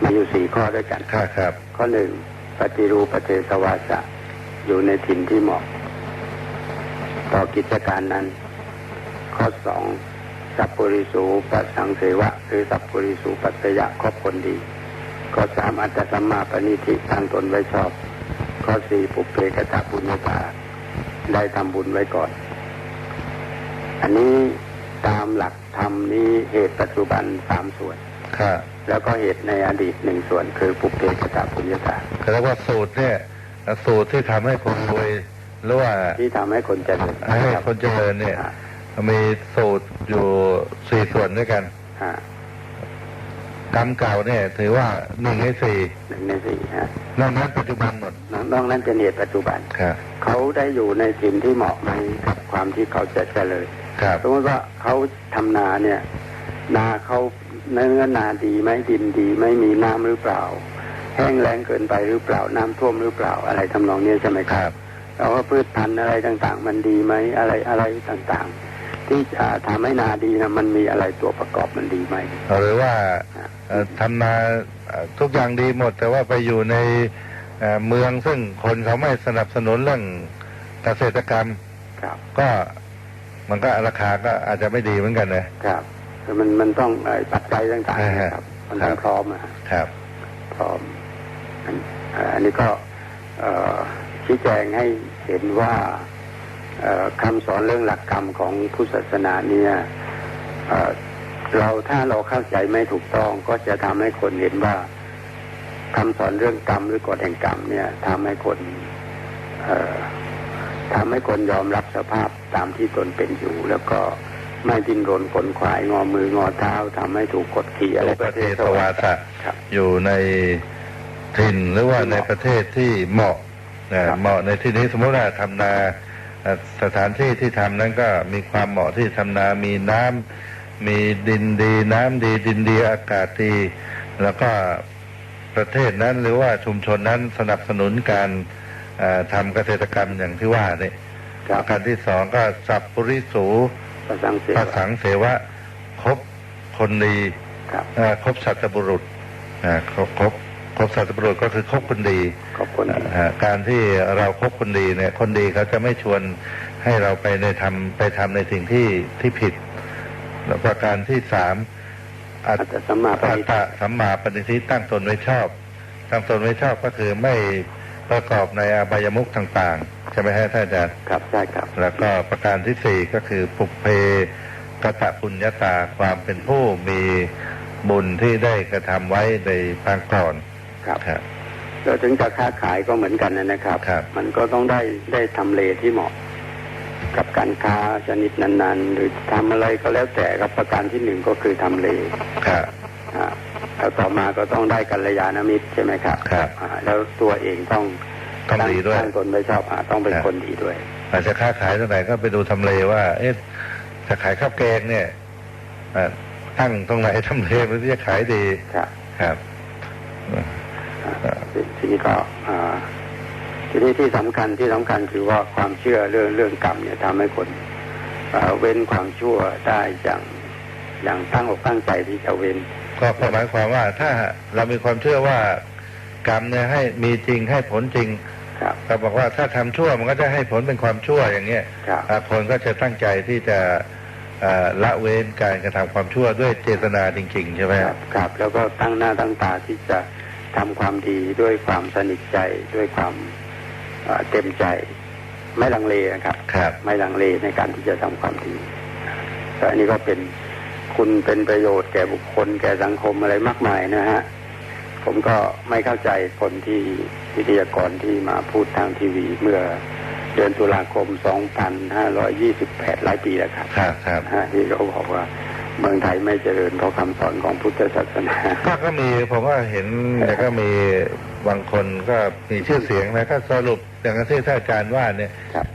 มีอยู่สี่ข้อด้วยกันครับครับ ข้อหนึ่งปฏิรูปประเทศวาสะอยู่ในถิ่นที่เหมาะ ต่อกิจการนั้น ข้อสองสัพปริสูปัสสังเสวะ หรือสัพปริสูปัสยะครอบคนดี ข้อสามอัตตสัมมาปณิธิตั้งตนไว้ชอบ ข้อสี่ปุเพกตบุญญาตาได้ทำบุญไว้ก่อน อันนี้ตามหลักธรรมนี้เหตุปัจจุบันสามส่วนครับ แล้วก็เหตุในอดีตหนึ่งส่วนคือปุเพกตบุญญาตาเขาเรียกว่าสูตรเนี่ยสูตรที่ทำให้คนรวยหรือว่าที่ทำให้คนเจริญให้คนเจริญเนี่ยอ่ามีสูตรอยู่สี่ส่วนด้วยกันอ่ากรรมเก่าเนี่ย ถือว่าหนึ่งในสี่หนึ่งในสี่ฮะนอกนั้นปัจจุบันหมดนอกนั้นเป็นเหตุปัจจุบันครับเขาได้อยู่ในถิ่นที่เหมาะไหมกับความที่เขาจะเจริญครับสมมติว่าเขาทำนาเนี่ย นาเขา เนื้อนาดีไหมดินดีไหมมีน้ำหรือเปล่า แห้งแล้งเกินไปหรือเปล่าน้ำท่วมหรือเปล่าอะไรทำนองนี้ใช่ไหมคครัรับบแล้วก็พืชพันธุ์อะไรต่างๆ มันดีไหมอะไรอะไรต่างๆ ที่จะทำให้นาดีนะมันมีอะไรตัวประกอบมันดีไหมหรือว่าเอ่อทำนาเอ่อทุกอย่างดีหมด แต่ว่าไปอยู่ในเอ่อเมืองซึ่งคนเขาไม่สนับสนุนเรื่องเกษตรกรรมครับก็มันก็ราคาก็อาจจะไม่ดีเหมือนกันนะครับคือ มันมันต้องเอ่อปัจจัยต่างอ่าๆฮะนะครับ มันต้องครับพร้อมอะฮะครับ พร้อม อันเอ่ออันนี้ก็เอ่อชี้แจงให้เห็นว่าเอ่อคำสอนเรื่องหลักกรรมของพุทธศาสนาเนี่ยเอ่อเราถ้าเราเข้าใจไม่ถูกต้องก็จะทำให้คนเห็นว่าคำสอนเรื่องกรรมหรือกฎแห่งกรรมเนี่ยทำให้คนเอ่อทำให้คนยอมรับสภาพตามที่ตนเป็นอยู่ แล้วก็ ไม่ดิ้นรนขนขวายงอมืองอเท้าทำให้ถูกกดขี่อะไรประเทศสวาสะครับอยู่ในถิ่นหรือว่าในประเทศที่เหมาะนะครับเหมาะในที่นี้สมมติว่าทำนาเอ่อสถานที่ที่ทำนั้นก็มีความเหมาะที่ทำนา มีน้ำมีดินดี น้ำดีดินดีอากาศดี แล้วก็ประเทศนั้นหรือว่าชุมชนนั้นสนับสนุนการเอ่อทำเกษตรกรรมอย่างที่ว่าเนี่ยครัปบระการที่สองก็สัพปริสู ประสังเสประวะสังเสวะครบคนดีครับเอ่อครบสัตบุรุษอ่าครบครบครบสัตบุรุษก็คือครบคนดีขอบคุณอ่าการที่เราครบคนดีเนี่ย คนดีเขาจะไม่ชวนให้เราไปในทำไปทำในสิ่งที่ที่ผิด แล้วประการที่สามอัอาตจจะสัมมาปอัณิตตะสัมมาปณิทิตั้งตนไว้ชอบ ตั้งตนไว้ชอบก็คือไม่ประกอบในอบายมุขต่างๆ ใช่ไหมฮะท่านอาจารย์ครับใช่ครับ แล้วก็ประการที่สี่ก็คือปุเพกตะปุญญาตาความเป็นผู้มีบุญที่ได้กระทำไว้ในปางก่อนครับครับเราถึงจะค้าขายก็เหมือนกันนะครับครับมันก็ต้องได้ได้ทำเลที่เหมาะ กับการค้าชนิดนั้นๆ หรือทำอะไรก็แล้วแต่ครับประการที่หนึ่งก็คือทำเลครับอ่าแล้วต่อมาก็ต้องได้กัลยาณมิตรใช่ไหมครับครับอ่าแล้วตัวเองต้อง ต้องดีด้วยตั้งตนไม่ชอบอ่าต้องเป็นครับคนดีด้วย อาจจะค้าขายตรงไหนก็ไปดูทำเลว่า เอ๊ะจะขายข้าวแกงเนี่ยอ่าตั้งตรงไหนทำเลมันจะขายดีครับครับอ่าทีทีนี้ก็อ่าทีนี้ที่สำคัญที่สำคัญคือว่าความเชื่อเรื่องเรื่องกรรมเนี่ยทำให้คนเอ่อเว้นความชั่วได้อย่างอย่างตั้งอกตั้งใจที่จะเว้นก็หมายความว่าถ้าเรามีความเชื่อว่ากรรมเนี่ยให้มีจริงให้ผลจริงครับ เราบอกว่าถ้าทำชั่วมันก็จะให้ผลเป็นความชั่วอย่างเงี้ยครับอ่าคนก็จะตั้งใจที่จะเอ่อละเว้นการกระทำความชั่วด้วยเจตนาจริง ๆ ใช่ไหมครับครับ แล้วก็ตั้งหน้าตั้งตาที่จะทำความดีด้วยความสนิทใจด้วยความเอ่อเต็มใจ ไม่ลังเลนะครับครับ ไม่ลังเลในการที่จะทำความดีแต่อันนี้ก็เป็นคุณเป็นประโยชน์แก่บุคคลแก่สังคมอะไรมากมายนะฮะ ผมก็ไม่เข้าใจคนที่วิทยากรที่มาพูดทางทีวีเมื่อเดือนตุลาคม 2528 หลายปีแล้วครับ ครับครับนะฮะที่เขาบอกว่าเมืองไทยไม่เจริญเพราะคำสอนของพุทธศาสนา ก็ก็มีผมว่าเห็นแต่ก็มีบางคนก็มีชื่อเสียงนะก็สรุปอย่างที่ท่านอาจารย์ว่าเนี่ยครับ